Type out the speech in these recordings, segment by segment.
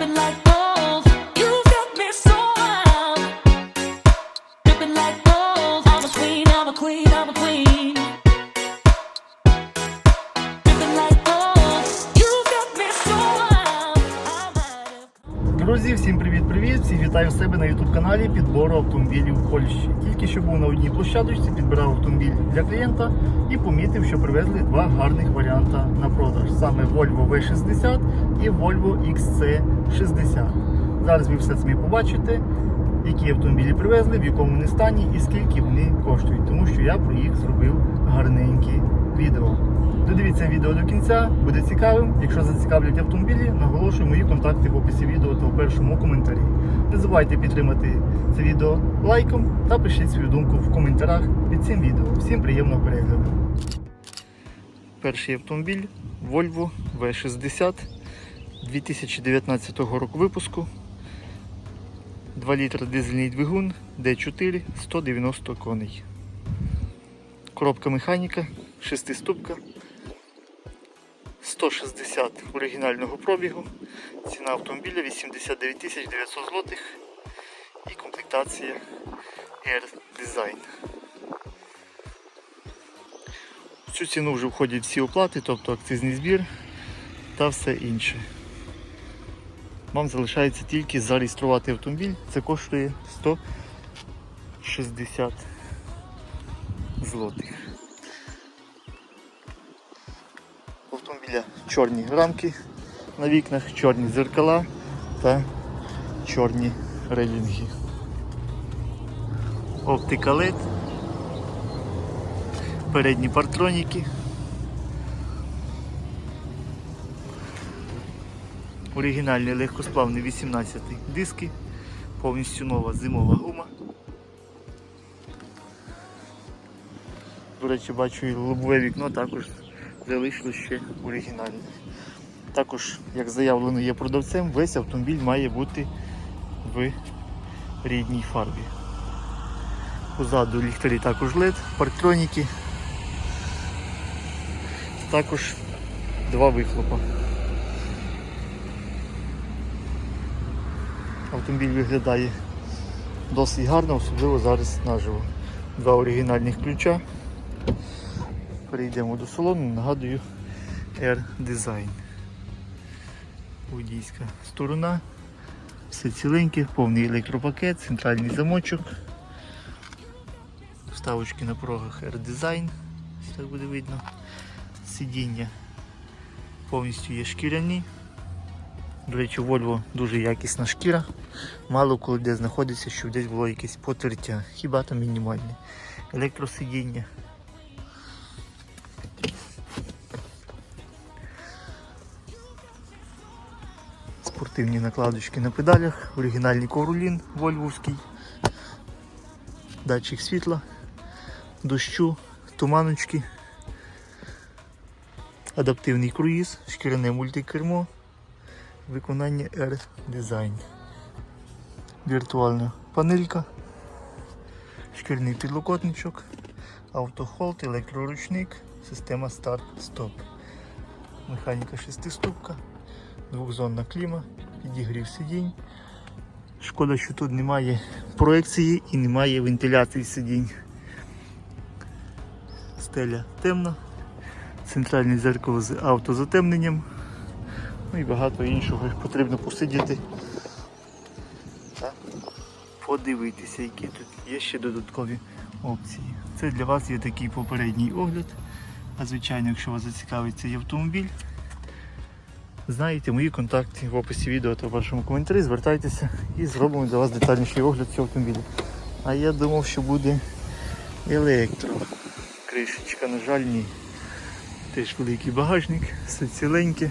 happen like на youtube каналі підбору автомобілів в Польщі. Тільки що був на одній площадочці, підбирав автомобіль для клієнта і помітив, що привезли два гарних варіанти на продаж. Саме Volvo V60 і Volvo XC60. Зараз ви все самі побачите, які автомобілі привезли, в якому вони стані і скільки вони коштують, тому що я про їх зробив гарненькі відео. Додивіться відео до кінця, буде цікавим. Якщо зацікавлять автомобілі, наголошую мої контакти в описі відео та в першому коментарі. Не забувайте підтримати це відео лайком та пишіть свою думку в коментарях під цим відео. Всім приємного перегляду. Перший автомобіль Volvo V60 2019 року випуску. 2 літра дизельний двигун D4 190 коней. Коробка механіка, шестиступка, 160 оригінального пробігу, ціна автомобіля 89 900 злотих і комплектація Air Design. В цю ціну вже входять всі оплати, тобто акцизний збір та все інше. Вам залишається тільки зареєструвати автомобіль, це коштує 160 злотих. У чорні рамки на вікнах, чорні зеркала та чорні рейлінги. Оптика LED, передні партроніки. Оригінальний легкосплавний 18 диски, повністю нова зимова гума. До речі, бачу і лобове вікно також залишилось ще оригінальне. Також, як заявлено є продавцем, весь автомобіль має бути в рідній фарбі. Позаду ліхтарі також LED, парктроніки. Також два вихлопа. Автомобіль виглядає досить гарно, особливо зараз наживо. Два оригінальних ключа. Перейдемо до салону, нагадую Air Design. Водійська сторона. Все ціленьке, повний електропакет, центральний замочок. Вставочки на порогах Air Design, так буде видно. Сидіння повністю є шкіряні. До речі, Volvo дуже якісна шкіра. Мало коли де знаходиться, щоб десь було якесь потертя, хіба там мінімальне. Електросидіння. Спортивні накладочки на педалях, оригінальний ковролін вольвовський, датчик світла, дощу, туманочки, адаптивний круїз, шкіряне мультикермо, виконання R Design. Віртуальна панелька, шкірний підлокотничок, автохолд, електроручник, система старт-стоп. Механіка шестиступка, двохзонна кліма, підігрів сидінь. Шкода, що тут немає проекції і немає вентиляції сидінь. Стеля темна, центральне зеркало з автозатемненням. Ну і багато іншого потрібно посидіти подивитися, які тут є ще додаткові опції. Це для вас є такий попередній огляд. А звичайно, якщо вас зацікавить цей автомобіль, знаєте мої контакти в описі відео та в вашому коментарі. Звертайтеся і зробимо для вас детальніший огляд цього автомобіля. А я думав, що буде електро. Кришечка, на жаль, ні. Теж великий багажник, все ціленьке.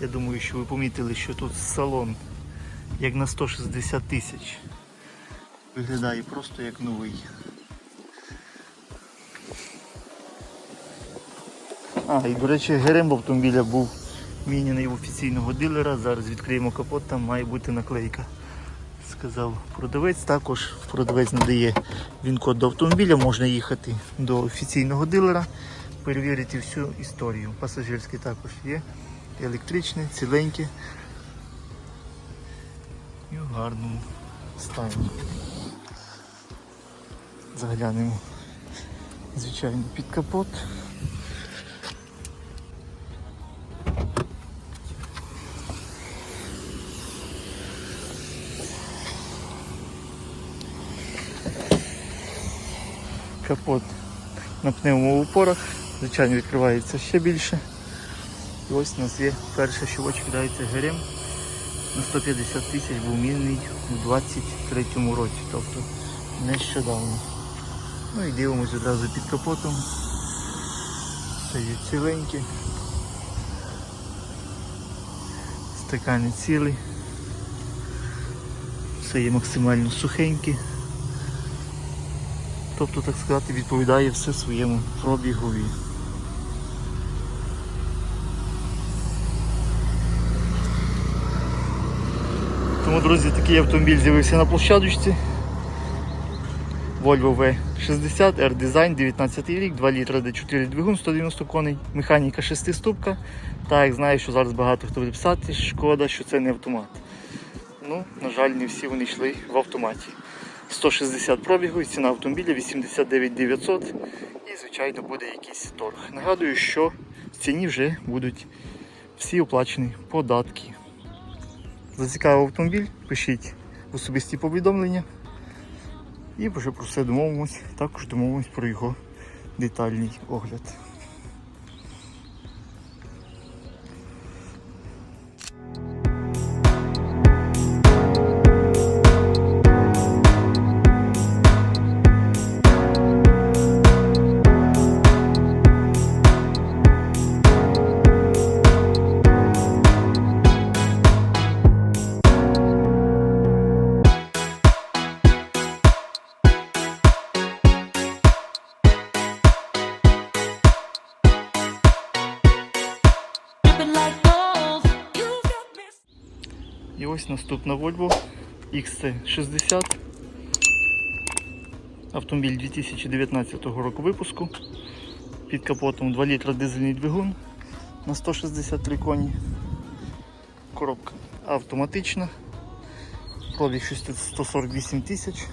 Я думаю, що ви помітили, що тут салон як на 160 тисяч. Виглядає просто як новий. А, і до речі, герем автомобіля був міняний офіційного дилера. Зараз відкриємо капот, там має бути наклейка. Сказав продавець. Також продавець надає він код до автомобіля, можна їхати до офіційного дилера, перевірити всю історію. Пасажирський також є. Електричний, ціленький. І в гарному стані. Заглянемо, звичайно, під капот. Капот на пневмоупорах, звичайно, відкривається ще більше. І ось у нас є перше, що в очі на 150 тисяч був мінний у 23-му році, тобто нещодавно. Ну і дивимось одразу під капотом. Все є ціленькі. Стакани цілі. Все є максимально сухеньке. Тобто, так сказати, відповідає все своєму пробігові. Тому, друзі, такий автомобіль з'явився на площадочці. Volvo V60, R-Design, 19 рік, 2 літра D4 двигун, 190 коней, механіка 6 ступка. Так, як знаю, що зараз багато хто буде писати, шкода, що це не автомат. Ну, на жаль, не всі вони йшли в автоматі. 160 пробігу, і ціна автомобіля 89 900 і, звичайно, буде якийсь торг. Нагадую, що в ціні вже будуть всі оплачені податки. Зацікавив автомобіль, пишіть особисті повідомлення. І вже про все домовимось. Також домовимось про його детальний огляд. І ось наступна Volvo XC60. Автомобіль 2019 року випуску. Під капотом 2 літра дизельний двигун на 163 коні. Коробка автоматична. Пробіг 148 тисяч.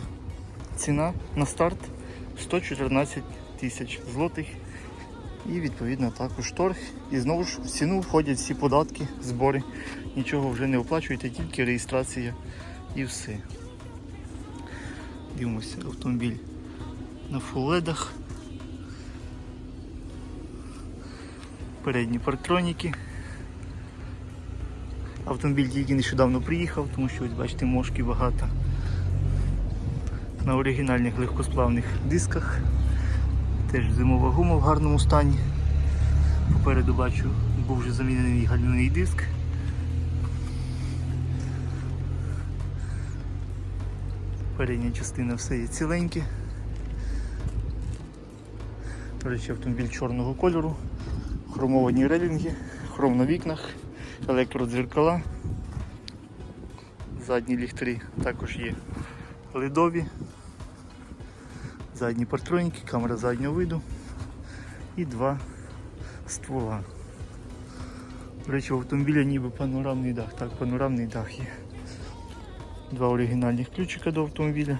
Ціна на старт 114 тисяч злотих. І відповідно також торг. І знову ж в ціну входять всі податки, збори. Нічого вже не оплачуєте, тільки реєстрація і все. Дивимося автомобіль на фуледах. Передні парктроніки. Автомобіль тільки нещодавно приїхав, тому що ось бачите мошки багато. На оригінальних легкосплавних дисках. Теж зимова гума в гарному стані. Попереду бачу, був вже замінений гальмівний диск. Передня частина все є ціленьке. До речі, автомобіль чорного кольору, хромовані релінги, хром на вікнах, електродзеркала. Задні ліхтарі також є ледові. Задні партроніки, камера заднього виду і два ствола. До речі, у автомобіля ніби панорамний дах. Так, панорамний дах є. Два оригінальних ключика до автомобіля.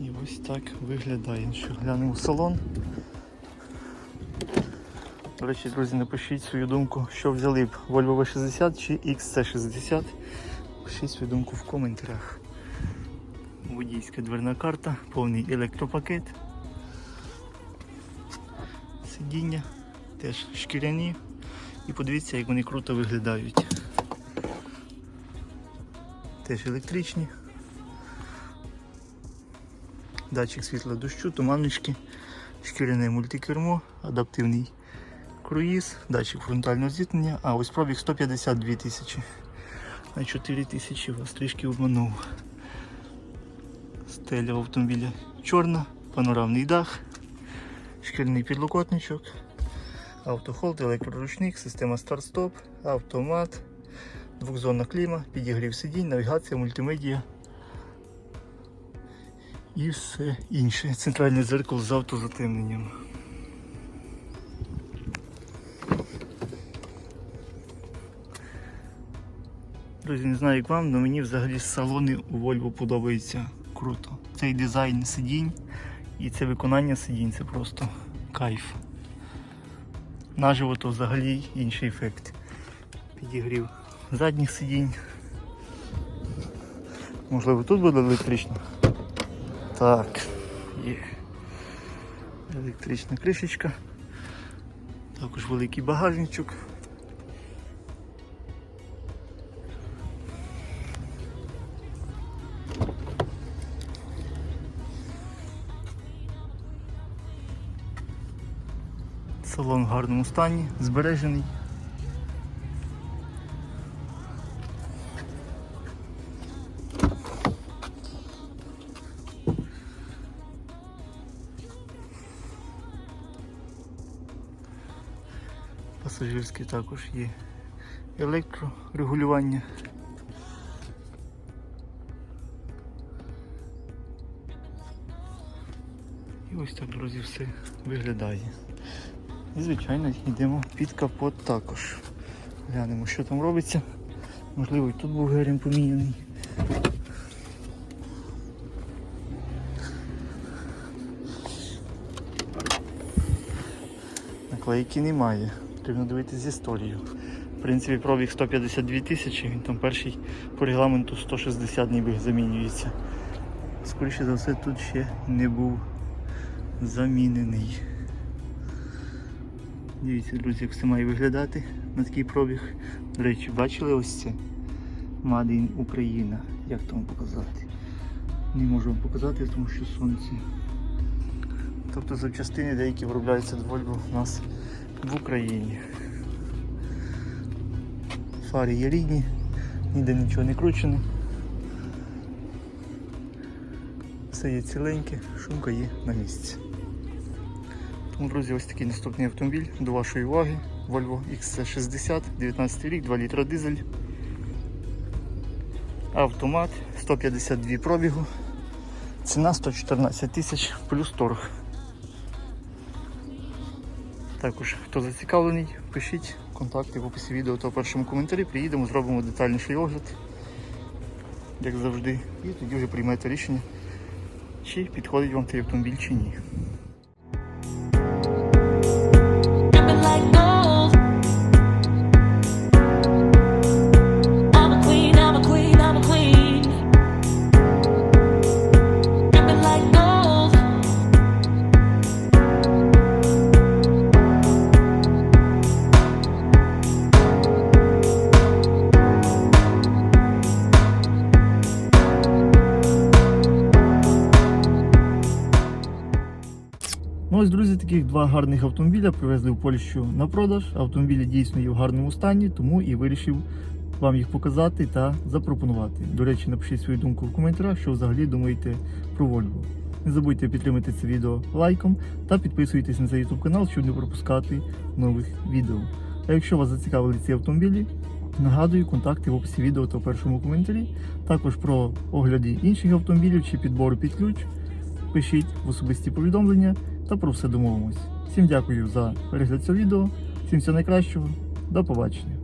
І ось так виглядає. Що глянемо в салон. До речі, друзі, напишіть свою думку, що взяли б Volvo V60 чи XC60. Пишіть свою думку в коментарях. Водійська дверна карта, повний електропакет. Сидіння теж шкіряні. І подивіться, як вони круто виглядають. Теж електричні. Датчик світла дощу, туманочки, шкіряне мультикермо, адаптивний круїз, датчик фронтального зіткнення, а ось пробіг 152 тисячі. На 4 тисячі вас трішки обманув. Стеля в автомобіля чорна, панорамний дах, шкільний підлокотничок, автохолд, електроручник, система старт-стоп, автомат, двохзонна кліма, підігрів сидінь, навігація, мультимедія і все інше. Центральне дзеркало з автозатемненням. Друзі, не знаю як вам, але мені взагалі салони у Volvo подобаються круто. Цей дизайн сидінь і це виконання сидінь це просто кайф. Наживо то взагалі інший ефект. Підігрів задніх сидінь. Можливо тут буде електрично. Так, є. Електрична кришечка. Також великий багажничок. Салон в гарному стані, збережений. Пасажирський також є електрорегулювання. І ось так, друзі, все виглядає. І, звичайно, йдемо під капот також. Глянемо, що там робиться. Можливо, і тут був герем поміняний. Наклейки немає. Потрібно дивитися з історією. В принципі, пробіг 152 тисячі, він там перший по регламенту 160 ніби замінюється. Скоріше за все, тут ще не був замінений. Дивіться, друзі, як все має виглядати на такий пробіг. До речі, бачили ось це? In Україна. Як то показати? Не можу вам показати, тому що сонце. Тобто запчастини деякі виробляються до Volvo у нас в Україні. Фари є рідні, ніде нічого не кручене. Все є ціленьке, шумка є на місці. Тому, друзі, ось такий наступний автомобіль до вашої уваги. Volvo XC60, 19 рік, 2 літра дизель. Автомат, 152 пробігу. Ціна 114 тисяч плюс торг. Також, хто зацікавлений, пишіть контакти в описі відео та в першому коментарі. Приїдемо, зробимо детальніший огляд, як завжди. І тоді вже приймете рішення, чи підходить вам цей автомобіль чи ні. Таких два гарних автомобіля привезли в Польщу на продаж. Автомобілі дійсно є в гарному стані, тому і вирішив вам їх показати та запропонувати. До речі, напишіть свою думку в коментарях, що взагалі думаєте про Volvo. Не забудьте підтримати це відео лайком та підписуйтесь на цей YouTube канал, щоб не пропускати нових відео. А якщо вас зацікавили ці автомобілі, нагадую контакти в описі відео та в першому коментарі. Також про огляді інших автомобілів чи підбору під ключ. Пишіть в особисті повідомлення та про все домовимось. Всім дякую за перегляд цього відео, всім всього найкращого, до побачення.